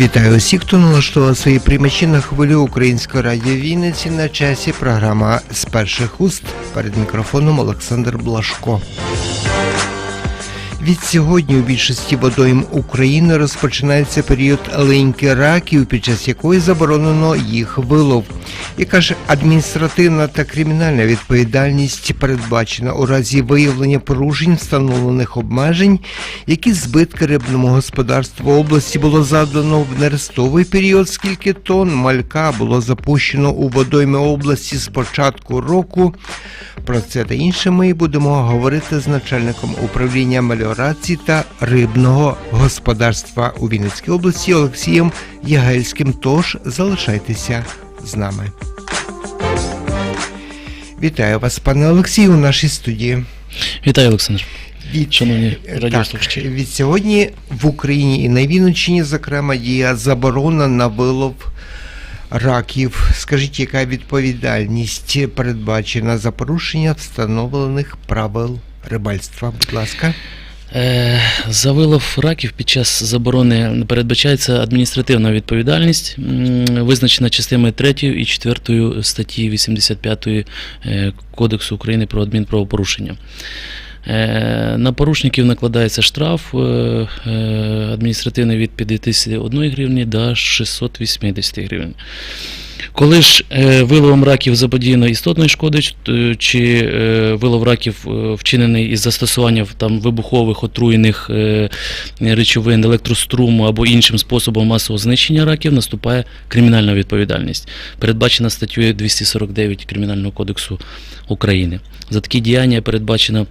Вітаю усіх, хто налаштував свої приймачі на хвилю Української радіо Вінниці на часі. Програма з перших уст перед мікрофоном Олександр Блашко. Від сьогодні у більшості водойм України розпочинається період леньки раків, під час якої заборонено їх вилов. Яка ж адміністративна та кримінальна відповідальність передбачена у разі виявлення порушень встановлених обмежень, які збитки рибному господарству області було завдано в нерестовий період, скільки тонн малька було запущено у водойми області з початку року. Про це та інше ми будемо говорити з начальником управління меліорації та рибного господарства у Вінницькій області Олексієм Ягельським. Тож залишайтеся з нами. Вітаю вас, пане Олексію, у нашій студії. Вітаю, Олександр. Від, Шановні так, радіослухачі. від сьогодні в Україні і на Вінниччині, зокрема, діє заборона на вилов раків. Скажіть, яка відповідальність передбачена за порушення встановлених правил рибальства? Будь ласка. Е, За вилов раків під час заборони передбачається адміністративна відповідальність, визначена частинами 3 і 4 статті 85 е, Кодексу України про адмінправопорушення. Е, На порушників накладається штраф е, е, адміністративний від 51 гривні до 680 гривень. Коли ж виловом раків заподіяно істотної шкоди, чи вилов раків вчинений із застосуванням там вибухових отруєних речовин, електроструму або іншим способом масового знищення раків, наступає кримінальна відповідальність, передбачена статтею 249 Кримінального кодексу України. За такі діяння передбачена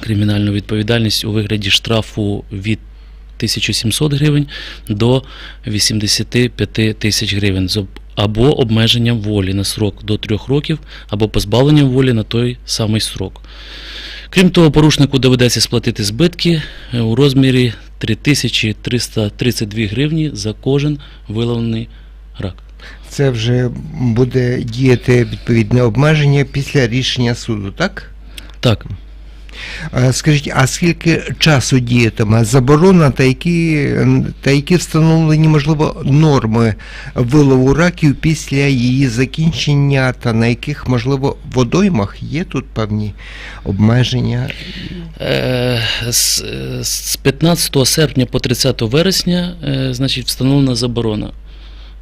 кримінальна відповідальність у вигляді штрафу від 1700 гривень до 85 тисяч гривень або обмеженням волі на срок до 3 років, або позбавленням волі на той самий срок. Крім того, порушнику доведеться сплатити збитки е, у розмірі 3332 гривні за кожен виловлений рак. Це вже буде діяти відповідне обмеження після рішення суду, так? Так, Скажіть, а скільки часу діятиме заборона та які, та які встановлені, можливо, норми вилову раків після її закінчення, та на яких, можливо, водоймах є тут певні обмеження? Е, З з 15 серпня по 30 вересня е, значить, встановлена заборона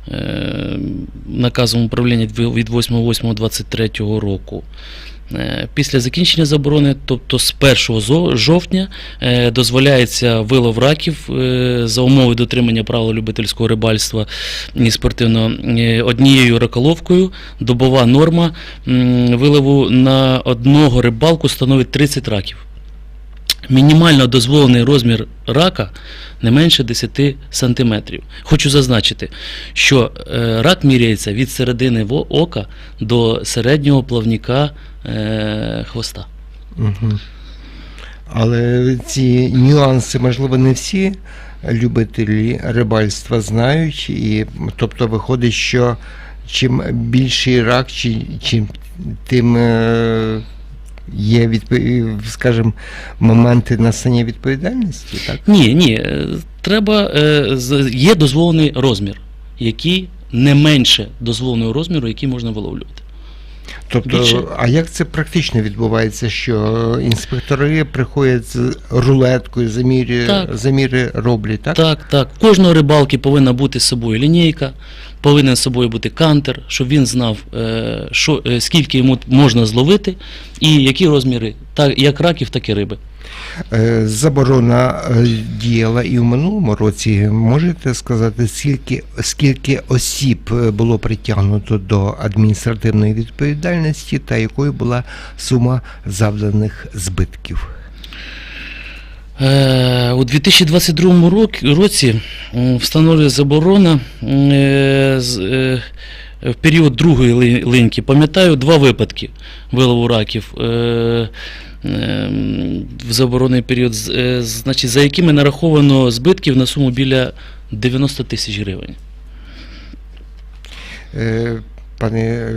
е, наказом управління від 8.8.23 року. Е, Після закінчення заборони, тобто з 1 жовтня, е, дозволяється вилов раків е, за умови дотримання правил любительського рибальства і спортивного однією раколовкою. Добова норма вилову на одного рибалку становить 30 раків. Мінімально дозволений розмір рака не менше 10 см. Хочу зазначити, що рак міряється від середини ока до середнього плавника хвоста. Угу. Але ці нюанси, можливо, не всі любителі рибальства знають, і тобто виходить, що чим більший рак, чи, чим тим е, є відпо- скажімо, моменти несення відповідальності, так? Ні, ні, е, треба, е, є дозволений розмір, який не менше дозволеного розміру, який можна виловлювати. Тобто, Більше. а як це практично відбувається? Що інспектори приходять з рулеткою, заміри, Так. заміри роблять, так? Так, так. Кожного рибалки повинна бути з собою лінійка, повинен з собою бути кантер, щоб він знав, е, що, е, скільки йому можна зловити і які розміри, так, як раків, так і риби. Е, Заборона е, діяла і в минулому році. Можете сказати, скільки, скільки осіб е, було притягнуто до адміністративної відповідальності та якою була сума завданих збитків? У 2022 рок- році встановлює заборона в період другої линьки. Пам'ятаю два випадки вилову раків. Е, е, В заборонений період, е, значить, за якими нараховано збитків на суму біля 90 тисяч гривень. Пане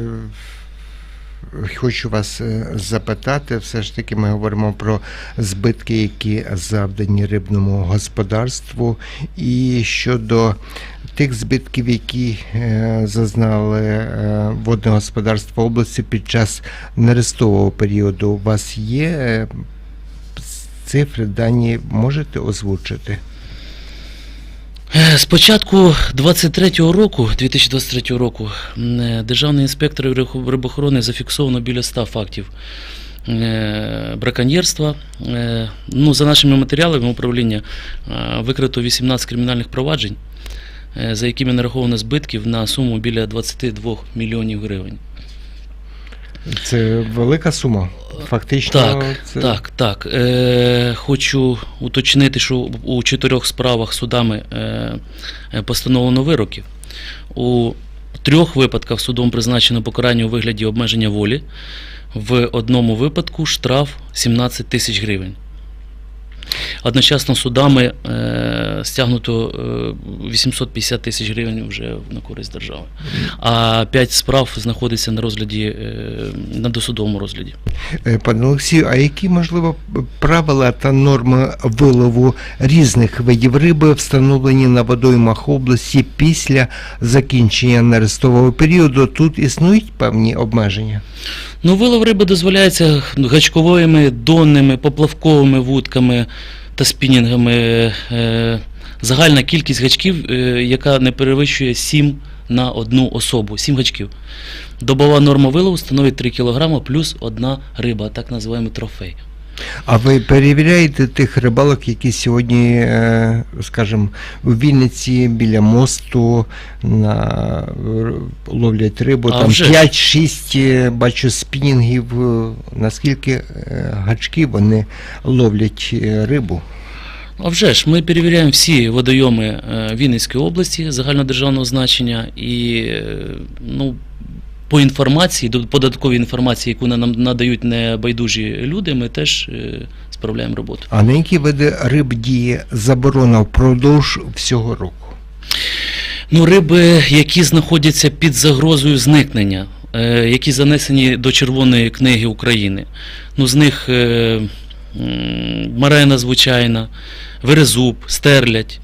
хочу вас запитати, все ж таки ми говоримо про збитки, які завдані рибному господарству, і щодо тих збитків, які е, зазнали е, водне господарство області під час нерестового періоду. У вас є е, цифри, дані можете озвучити? Е, З початку 23-го року, 2023 року, державний інспектор рибохорони зафіксовано біля 100 фактів браконьєрства. Ну, за нашими матеріалами управління викрито 18 кримінальних проваджень, за якими нараховано збитків на суму біля 22 мільйонів гривень. Це велика сума. Фактично, Так, це так, так. Е, хочу уточнити, що у чотирьох справах судами е, е, постановлено вироків. У трьох випадках судом призначено покарання у вигляді обмеження волі. В одному випадку штраф 17 тисяч гривень. Одночасно судами е, стягнуто е, 850 тисяч гривень вже на користь держави. А п'ять справ знаходиться на розгляді, е, на досудовому розгляді. Е, Пане Олексію, а які, можливо, правила та норми вилову різних видів риби встановлені на водоймах області після закінчення нерестового періоду? Тут існують певні обмеження? Ну, вилов риби дозволяється гачковими, донними, поплавковими вудками та спінінгами. Е, Загальна кількість гачків, е, яка не перевищує 7 на одну особу. 7 гачків. Добова норма вилову становить 3 кг плюс одна риба, так називаємо трофей. А ви перевіряєте тих рибалок, які сьогодні, е, скажімо, у Вінниці біля мосту на ловлять рибу, А там вже 5-6 е, бачу спінінгів, е, наскільки е, гачки вони ловлять рибу? А вже ж, ми перевіряємо всі водойоми Вінницької області загальнодержавного значення і ну, по інформації, до податковій інформації, яку нам надають небайдужі люди, ми теж справляємо роботу. А на які види риб діє заборона впродовж всього року? Ну, риби, які знаходяться під загрозою зникнення, е, які занесені до Червоної книги України. Ну, з них е, марена звичайна, верезуб, стерлядь.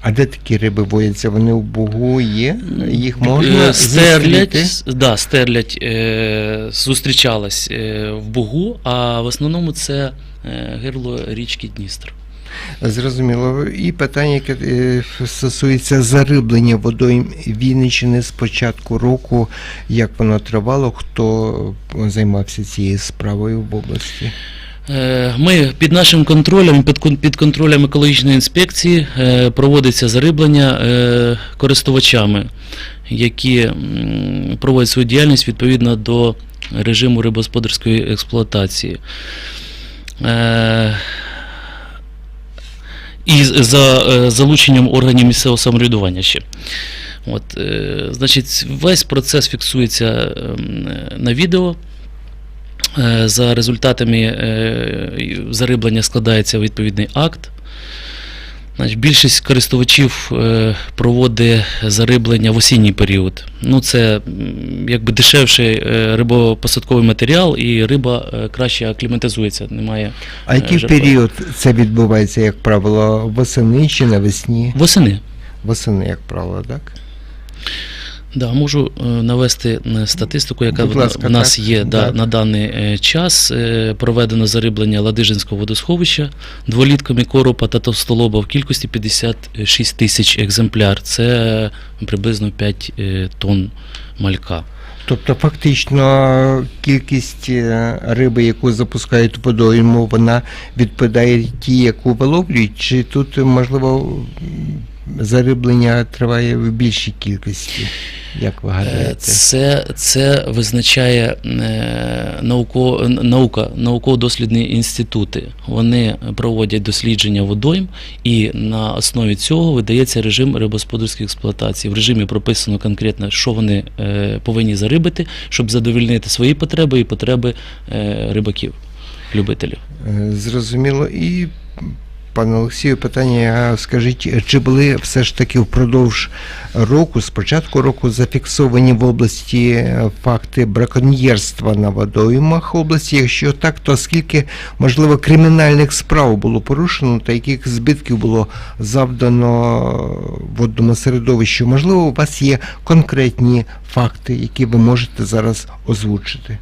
А де такі риби водяться? Вони в Бугу є? Їх можна Е, стерлядь, зустріти? да, стерлядь е, зустрічалась е, в Бугу, а в основному це е, гирло річки Дністр. Зрозуміло. І питання, яке е, стосується зариблення водойм Вінниччини з початку року, як воно тривало, хто займався цією справою в області? Е, Ми під нашим контролем, під контролем екологічної інспекції е, проводиться зариблення користувачами, які проводять свою діяльність відповідно до режиму рибогосподарської експлуатації. І за е, залученням органів місцевого самоврядування ще. От, е, значить, весь процес фіксується ем, е, на відео. За результатами зариблення складається відповідний акт. Значить, більшість користувачів е, проводить зариблення в осінній період. Ну, це якби дешевший е, рибопосадковий матеріал, і риба е, краще акліматизується. Немає А який Е, період це відбувається, як правило, восени чи навесні? восени. Восени, як правило, так? Да, можу е, навести е, статистику, яка ласка, в нас так, є да, так. на даний е, час. Проведено зариблення Ладижинського водосховища дволітками коропа та товстолоба в кількості 56 тисяч екземпляр. Це приблизно 5 е, тонн малька. Тобто, фактично, кількість риби, яку запускають водойму, вона відповідає тій, яку виловлюють, чи тут, можливо, зариблення триває в більшій кількості? Як ви Е, гадаєте? Це, це визначає е, науко, наука, науково-дослідні інститути. Вони проводять дослідження водойм, і на основі цього видається режим рибосподарської експлуатації. В режимі прописано конкретно, що вони е, повинні зарибити, щоб задовільнити свої потреби і потреби е, рибаків, любителів. Е, Зрозуміло. І пане Олексію, питання. Скажіть, чи були все ж таки впродовж року, з початку року, зафіксовані в області е, факти браконьєрства на водоймах області? Якщо так, то скільки можливо кримінальних справ було порушено та яких збитків було завдано водному середовищу? Можливо, у вас є конкретні факти, які ви можете зараз озвучити?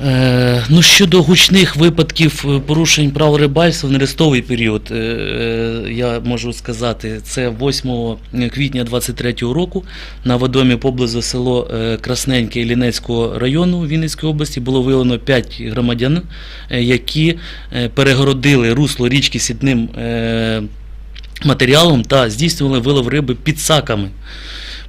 Е, ну, щодо гучних випадків е, порушень прав рибальства в нерестовий період, е, я можу сказати, це 8 квітня 23 року на водомі поблизу село Красненьке Іллінецького району Вінницької області було виявлено 5 громадян, які перегородили русло річки сітним е, матеріалом та здійснювали вилов риби під саками.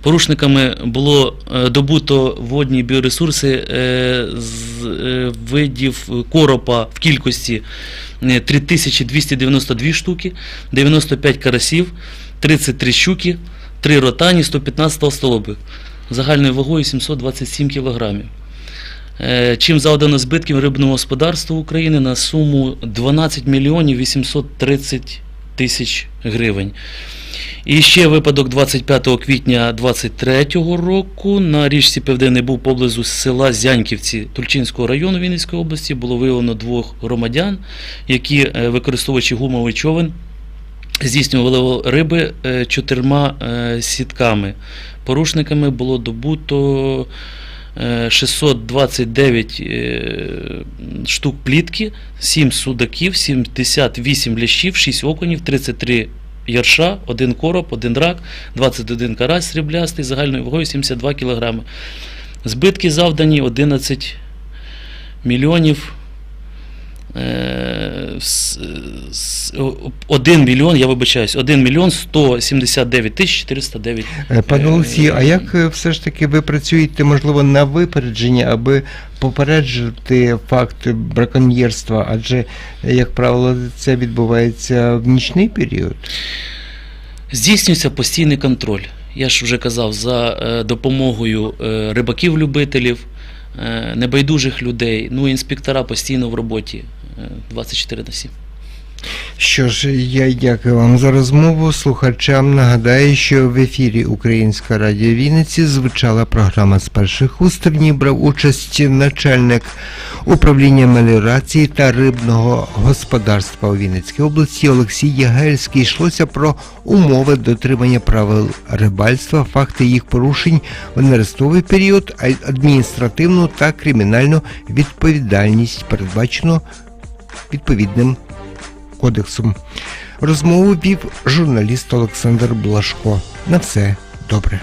Порушниками було е, добуто водні біоресурси е, з е, видів коропа в кількості е, 3292 штуки, 95 карасів, 33 щуки, 3 ротані, 115 толстолоби загальною вагою 727 кілограмів. Чим завдано збитків рибного господарства України на суму 12 мільйонів 830 тисяч гривень. І ще випадок 25 квітня 23 року на річці Південний був поблизу села Зяньківці Тульчинського району Вінницької області. Було виявлено двох громадян, які, е, використовуючи гумовий човен, здійснювали риби е, чотирма е, сітками. Порушниками було добуто 629 е, штук плітки, 7 судаків, 78 лящів, 6 окунів, 33 ярша, 1 короб, 1 рак, 21 карась сріблястий, загальною вагою 72 кг. Збитки завдані 11 мільйонів. Е, с- с- о- 1 мільйон, я вибачаюсь, 1 мільйон 179 тисяч 409 Е, Пане Е, Олексію, а як е, все ж таки ви працюєте, можливо, на випередження, аби попереджити факт браконьєрства? Адже, е, як правило, це відбувається в нічний період. Здійснюється постійний контроль. Я ж вже казав, за е, допомогою е, рибаків-любителів, е, небайдужих людей, ну інспектора постійно в роботі е, 24 на 7. Що ж, я дякую вам за розмову. Слухачам нагадаю, що в ефірі Українська радіо Вінниці звучала програма з перших уст. В ній брав участь начальник управління меліорації та рибного господарства у Вінницькій області Олексій Ягельський. Йшлося про умови дотримання правил рибальства, факти їх порушень в нерестовий період, адміністративну та кримінальну відповідальність передбачено відповідним кодексом. Розмову вів журналіст Олександр Блашко. На все добре.